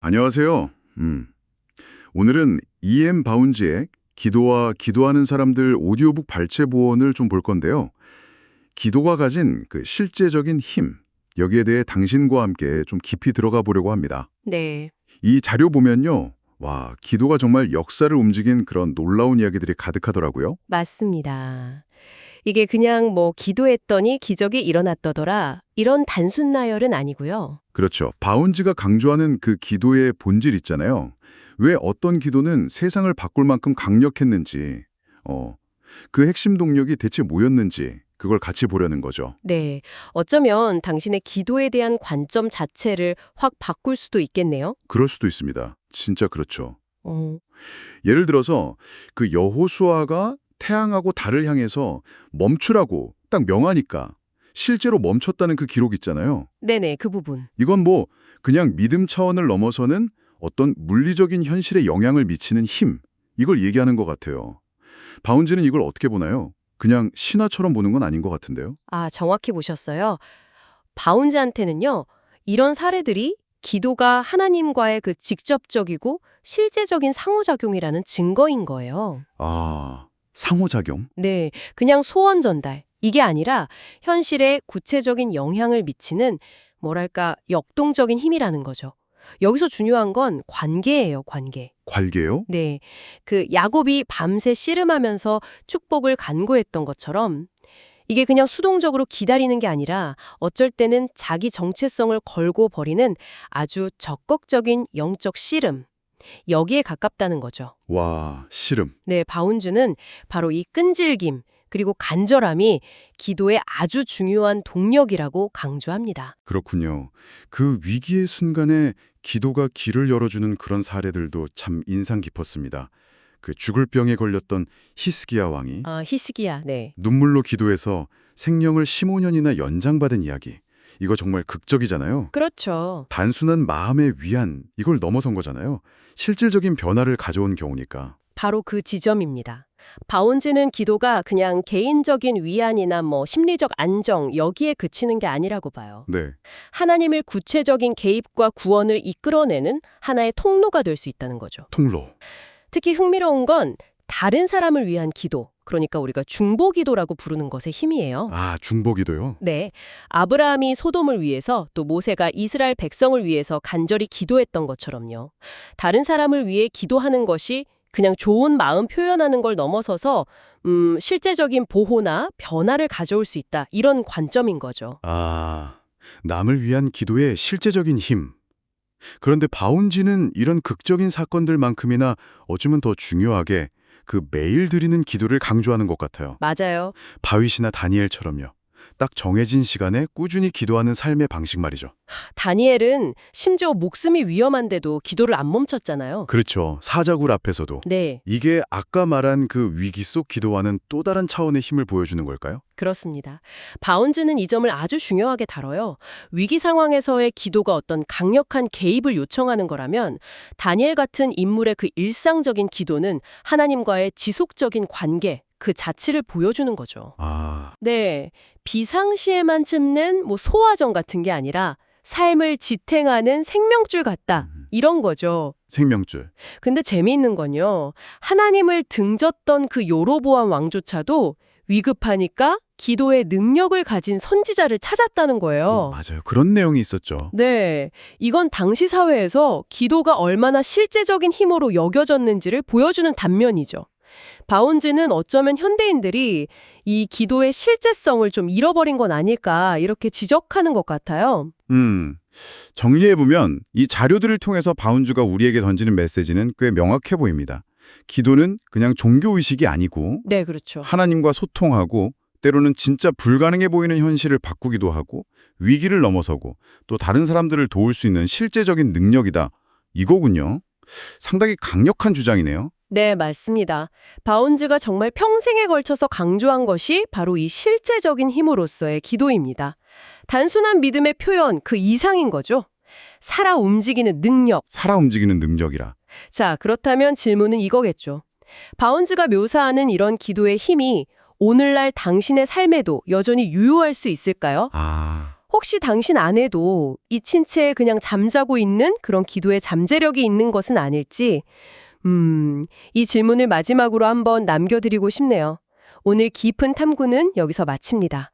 안녕하세요. 음. 오늘은 E.M. 바운지의 기도와 기도하는 사람들 오디오북 발췌 보원을 좀 볼 건데요. 기도가 가진 그 실제적인 힘, 여기에 대해 당신과 함께 좀 깊이 들어가 보려고 합니다. 네. 이 자료 보면요. 와, 기도가 정말 역사를 움직인 그런 놀라운 이야기들이 가득하더라고요. 맞습니다. 이게 그냥 뭐 기도했더니 기적이 일어났더더라 이런 단순 나열은 아니고요. 그렇죠. 바운지가 강조하는 그 기도의 본질 있잖아요. 왜 어떤 기도는 세상을 바꿀 만큼 강력했는지, 어, 그 핵심 동력이 대체 뭐였는지 그걸 같이 보려는 거죠. 네. 어쩌면 당신의 기도에 대한 관점 자체를 확 바꿀 수도 있겠네요. 그럴 수도 있습니다. 진짜 그렇죠. 어, 예를 들어서 그 여호수아가 태양하고 달을 향해서 멈추라고 딱 명하니까 실제로 멈췄다는 그 기록 있잖아요. 네네, 그 부분. 이건 뭐 그냥 믿음 차원을 넘어서는 어떤 물리적인 현실에 영향을 미치는 힘, 이걸 얘기하는 것 같아요. 바운지는 이걸 어떻게 보나요? 그냥 신화처럼 보는 건 아닌 것 같은데요. 아, 정확히 보셨어요. 바운즈한테는요, 이런 사례들이 기도가 하나님과의 그 직접적이고 실제적인 상호작용이라는 증거인 거예요. 아, 상호작용? 네, 그냥 소원 전달. 이게 아니라 현실에 구체적인 영향을 미치는 뭐랄까 역동적인 힘이라는 거죠. 여기서 중요한 건 관계예요, 관계. 관계요? 네. 그 야곱이 밤새 씨름하면서 축복을 간구했던 것처럼 이게 그냥 수동적으로 기다리는 게 아니라 어쩔 때는 자기 정체성을 걸고 버리는 아주 적극적인 영적 씨름. 여기에 가깝다는 거죠. 와, 씨름. 네, 바운주는 바로 이 끈질김 그리고 간절함이 기도의 아주 중요한 동력이라고 강조합니다. 그렇군요. 그 위기의 순간에 기도가 길을 열어주는 그런 사례들도 참 인상 깊었습니다. 그 죽을 병에 걸렸던 히스기야 왕이 아, 히스기야. 네. 눈물로 기도해서 생명을 15년이나 연장받은 이야기. 이거 정말 극적이잖아요. 그렇죠. 단순한 마음의 위안, 이걸 넘어선 거잖아요. 실질적인 변화를 가져온 경우니까. 바로 그 지점입니다. 바운즈는 기도가 그냥 개인적인 위안이나 뭐 심리적 안정 여기에 그치는 게 아니라고 봐요. 네, 하나님을 구체적인 개입과 구원을 이끌어내는 하나의 통로가 될 수 있다는 거죠. 통로. 특히 흥미로운 건 다른 사람을 위한 기도, 그러니까 우리가 중보 기도라고 부르는 것의 힘이에요. 아, 중보기도요? 네. 아브라함이 소돔을 위해서 또 모세가 이스라엘 백성을 위해서 간절히 기도했던 것처럼요. 다른 사람을 위해 기도하는 것이 그냥 좋은 마음 표현하는 걸 넘어서서 음, 실제적인 보호나 변화를 가져올 수 있다. 이런 관점인 거죠. 아, 남을 위한 기도의 실제적인 힘. 그런데 바운지는 이런 극적인 사건들만큼이나 어쩌면 더 중요하게 그 매일 드리는 기도를 강조하는 것 같아요. 맞아요. 바윗이나 다니엘처럼요. 딱 정해진 시간에 꾸준히 기도하는 삶의 방식 말이죠. 다니엘은 심지어 목숨이 위험한데도 기도를 안 멈췄잖아요. 그렇죠. 사자굴 앞에서도. 네, 이게 아까 말한 그 위기 속 기도와는 또 다른 차원의 힘을 보여주는 걸까요? 그렇습니다. 바운즈는 이 점을 아주 중요하게 다뤄요. 위기 상황에서의 기도가 어떤 강력한 개입을 요청하는 거라면 다니엘 같은 인물의 그 일상적인 기도는 하나님과의 지속적인 관계, 그 자체를 보여주는 거죠. 아, 네, 비상시에만 짚는 뭐 소화전 같은 게 아니라 삶을 지탱하는 생명줄 같다. 이런 거죠. 생명줄. 근데 재미있는 건요. 하나님을 등졌던 그 요로보암 왕조차도 위급하니까 기도의 능력을 가진 선지자를 찾았다는 거예요. 음, 맞아요. 그런 내용이 있었죠. 네, 이건 당시 사회에서 기도가 얼마나 실제적인 힘으로 여겨졌는지를 보여주는 단면이죠. 바운즈는 어쩌면 현대인들이 이 기도의 실제성을 좀 잃어버린 건 아닐까 이렇게 지적하는 것 같아요. 음, 정리해보면 이 자료들을 통해서 바운주가 우리에게 던지는 메시지는 꽤 명확해 보입니다. 기도는 그냥 종교의식이 아니고 네, 그렇죠. 하나님과 소통하고 때로는 진짜 불가능해 보이는 현실을 바꾸기도 하고 위기를 넘어서고 또 다른 사람들을 도울 수 있는 실제적인 능력이다. 이거군요. 상당히 강력한 주장이네요. 네, 맞습니다. 바운즈가 정말 평생에 걸쳐서 강조한 것이 바로 이 실제적인 힘으로서의 기도입니다. 단순한 믿음의 표현 그 이상인 거죠. 살아 움직이는 능력. 살아 움직이는 능력이라. 자, 그렇다면 질문은 이거겠죠. 바운즈가 묘사하는 이런 기도의 힘이 오늘날 당신의 삶에도 여전히 유효할 수 있을까요? 아, 혹시 당신 안에도 이 친체에 그냥 잠자고 있는 그런 기도의 잠재력이 있는 것은 아닐지, 음, 이 질문을 마지막으로 한번 남겨드리고 싶네요. 오늘 깊은 탐구는 여기서 마칩니다.